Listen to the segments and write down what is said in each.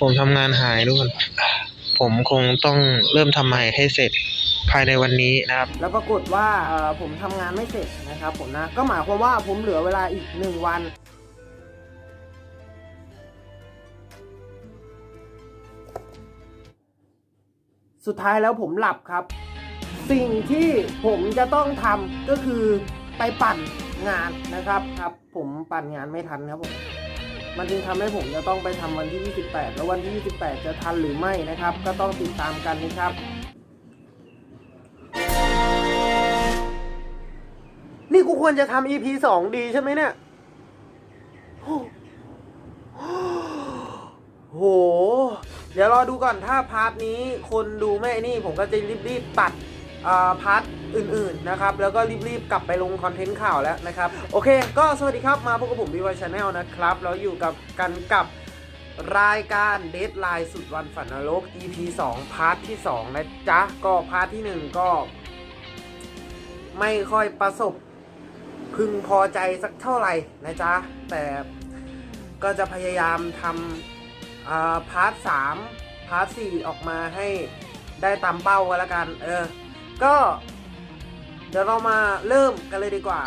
ผมทำงานหายทุกคนผมคงต้องเริ่มทำใหม่ให้เสร็จภายในวันนี้นะครับ แล้วปรากฏว่าผมทำงานไม่เสร็จนะครับผมนะ ก็หมายความว่าผมเหลือเวลาอีกหนึ่งวันสุดท้ายแล้วผมหลับครับ สิ่งที่ผมจะต้องทำก็คือไปปั่นงานนะครับครับ ผมปั่นงานไม่ทันครับผม มันจึงทำให้ผมจะต้องไปทำวันที่ 28 แล้ววันที่ 28 จะทันหรือไม่นะครับ ก็ต้องติดตามกันนะครับ นี่กูควรจะทำ EP สองดีใช่ไหมเนี่ยโอ้โหเดี๋ยวรอดูก่อนถ้าพาร์ทนี้คนดูไม่นี่ผมก็จะรีบๆตัด พาร์ทอื่นๆนะครับ แล้วก็รีบๆ กลับไปลงคอนเทนต์ข่าวแล้วนะครับ โอเค ก็สวัสดีครับมาพบกับผมบีวายชาแนลนะครับ แล้วอยู่กับกันกับรายการเดทไลน์สุดวันฝันนรก EP 2 พาร์ทที่ 2 นะจ๊ะ ก็พาร์ทที่ 1 ก็ ไม่ค่อยประสบพึงพอใจสักเท่าไหร่นะจ๊ะ แต่ก็จะพยายามทำอ่าพาร์ทสามพาร์ทสี่ออกมาให้ได้ตามเป้ากันแล้วกัน เออ ก็ เดี๋ยวเรามาเริ่มกันเลยดีกว่า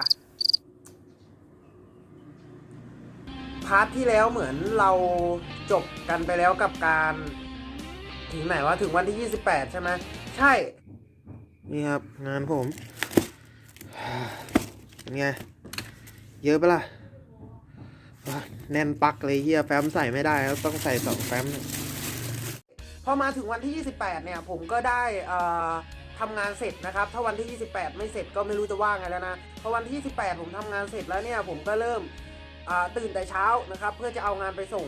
พาร์ทที่แล้วเหมือนเราจบกันไปแล้วกับการ ถึงไหนวะถึงวันที่ 28 ใช่ไหมใช่ นี่ครับ งานผมเป็นไง เยอะปะล่ะว้าแน่นปักเลยเฮียแฟ้มใส่ไม่ได้แล้วต้องใส่สองแฟ้มเนี่ยพอมาถึงวันที่ 28 เนี่ย ผมก็ได้เอ่อ ทำงานเสร็จนะครับ ถ้าวันที่ 28 ไม่เสร็จก็ไม่รู้จะว่าไงแล้วนะพอวันที่ 28 ผมทำงานเสร็จแล้วเนี่ย ผมก็เริ่มตื่นแต่เช้านะครับ เพื่อจะเอางานไปส่ง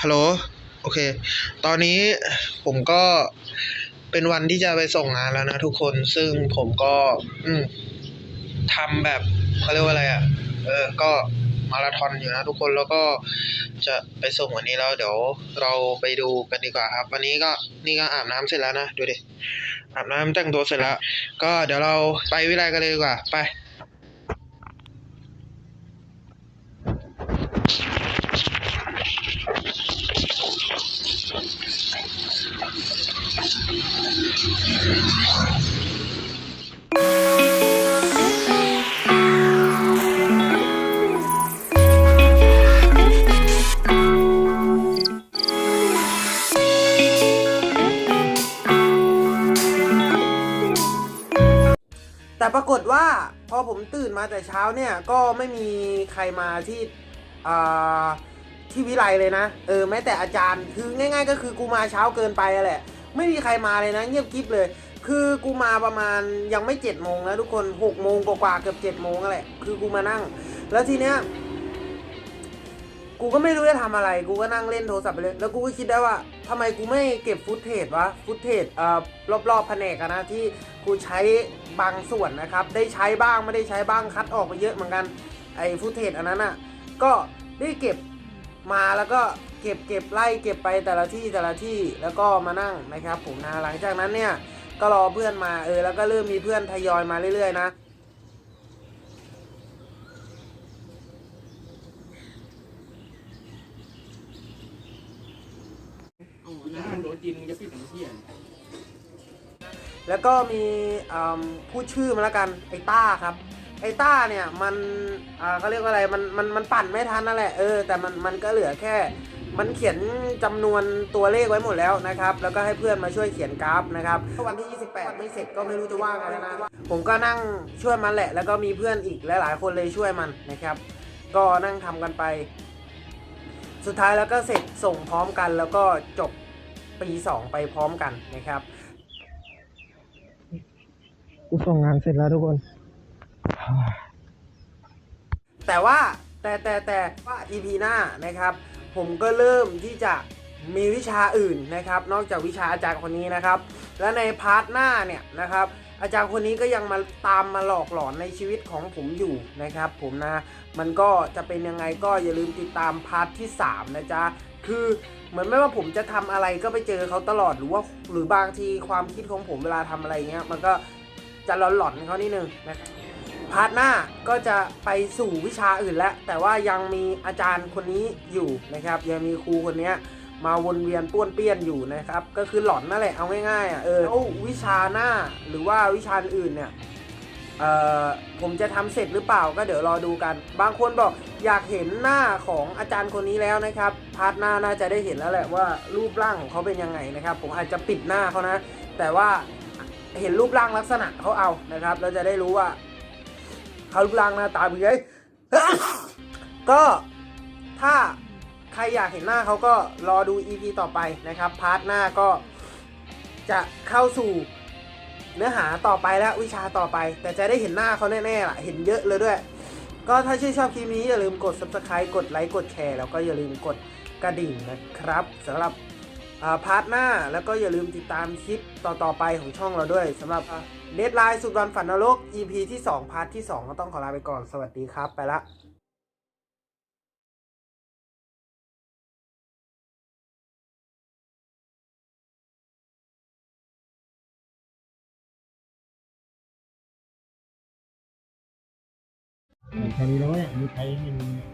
ฮัลโหลโอเค ตอนนี้ผมก็เป็นวันที่จะไปส่งงานแล้วนะทุกคนซึ่งผมก็อืมทำแบบเขาเรียกว่าอะไรอะเออก็มาราธอนอยู่นะทุกคนแล้วก็ จะไปส่งวันนี้แล้วเดี๋ยวเราไปดูกันดีกว่าครับวันนี้ก็นี่ก็อาบน้ำเสร็จแล้วนะดูดิอาบน้ำแต่งตัวเสร็จแล้ว ก็เดี๋ยวเราไปวิไลกันเลยดีกว่าไป แต่ปรากฏว่าพอผมตื่นมาแต่เช้าเนี่ยก็ไม่มีใครมาที่อ่าที่วิไลเลยนะเออแม้แต่อาจารย์คือง่าย ๆ ก็คือกูมาเช้าเกินไปอะแหละ ไม่มีใครมาเลยนะ เงียบกริบเลย คือกูมาประมาณยังไม่เจ็ดโมงนะทุกคนหกโมงกว่าเกือบเจ็ดโมงแหละคือกูมานั่ง แล้วทีเนี้ยกูก็ไม่รู้จะทำอะไร กูก็นั่งเล่นโทรศัพท์ไปเลย แล้วกูก็คิดได้ว่าทำไมกูไม่เก็บฟุตเทจวะ ฟุตเทจเอ่อรอบๆแผนกอะนะที่ กูใช้บางส่วนนะครับ ได้ใช้บ้างไม่ได้ใช้บ้างคัดออกไปเยอะเหมือนกันไอ้ฟุตเทจอันนั้นอะก็ได้เก็บมาแล้วก็เก็บเก็บไล่เก็บไปแต่ละที่แต่ละที่แล้วก็มานั่งนะครับ ผมนะหลังจากนั้นเนี่ยก็รอเพื่อนมาเออแล้วก็เริ่มมีเพื่อนทยอยมาเรื่อยๆนะโอ้ยโดนจีนมึงจะปิดหนังเที่ย แล้วก็มีอืมพูดชื่อมาแล้วกันไอต้าครับไอต้าเนี่ยมันอ่าเขาเรียกว่าอะไรมันมันมันปั่นไม่ทันนั่นแหละเออแต่มันมันก็เหลือแค่ มันเขียนจำนวนตัวเลขไว้หมดแล้วนะครับแล้วก็ให้เพื่อนมาช่วยเขียนกราฟนะครับวันที่ 28 ไม่เสร็จก็ไม่รู้จะว่าไงแล้วนะผมก็นั่งช่วยมันแหละ แล้วก็มีเพื่อนอีกหลายๆคนเลยช่วยมันนะครับ ก็นั่งทำกันไป สุดท้ายแล้วก็เสร็จส่งพร้อมกัน แล้วก็จบปีสองไปพร้อมกันนะครับ กูส่งงานเสร็จแล้วทุกคน แต่ว่าแต่แต่แต่ว่า EP หน้านะครับ ผมก็เริ่มที่จะมีวิชาอื่นนะครับ นอกจากวิชาอาจารย์คนนี้นะครับ และในพาร์ทหน้าเนี่ยนะครับอาจารย์คนนี้ก็ยังมาตามมาหลอกหลอนในชีวิตของผมอยู่นะครับ ผมนะมันก็จะเป็นยังไงก็อย่าลืมติดตามพาร์ทที่ 3 นะจ๊ะ คือเหมือนไม่ว่าผมจะทำอะไรก็ไปเจอเขาตลอดหรือว่าหรือบางทีความคิดของผมเวลาทำอะไรเงี้ยมันก็ จะหลอนๆเขานิดนึงนะครับพาร์ทหน้าก็จะไปสู่วิชาอื่นแล้ว แต่ว่ายังมีอาจารย์คนนี้อยู่นะครับ ยังมีครูคนนี้มาวนเวียนป้วนเปี้ยนอยู่นะครับ ก็คือหลอนนั่นแหละเอาง่ายๆอะเออวิชาหน้าหรือว่าวิชาอื่นเนี่ยเอ่อผมจะทำเสร็จหรือเปล่าก็เดี๋ยวรอดูกัน บางคนบอกอยากเห็นหน้าของอาจารย์คนนี้แล้วนะครับ พาร์ทหน้าน่าจะได้เห็นแล้วแหละว่ารูปร่างของเขาเป็นยังไงนะครับ ผมอาจจะปิดหน้าเขานะ แต่ว่า เห็นรูปร่างลักษณะเขาเอานะครับเราจะได้รู้ว่าเขารูปร่างหน้าตาเป็นไงก็ถ้าใครอยากเห็นหน้าเขาก็รอดู EP ต่อไปนะครับ พาร์ทหน้าก็จะเข้าสู่เนื้อหาต่อไปแล้ววิชาต่อไป แต่จะได้เห็นหน้าเขาแน่ๆล่ะ เห็นเยอะเลยด้วย ก็ถ้าชื่นชอบคลิปนี้อย่าลืมกด subscribe กดไลค์กดแชร์แล้วก็อย่าลืมกดกระดิ่งนะครับสำหรับ พาร์ทหน้าแล้วก็อย่าลืมติดตามคลิปต่อๆไปของช่องเราด้วยสำหรับเดทไลน์สุดวันฝันนรก EP ที่ 2 พาร์ทที่ 2 ก็ต้องขอลาไปก่อนสวัสดีครับ ไปละแค่นี้แล้วเนี่ยมีใครไม่มี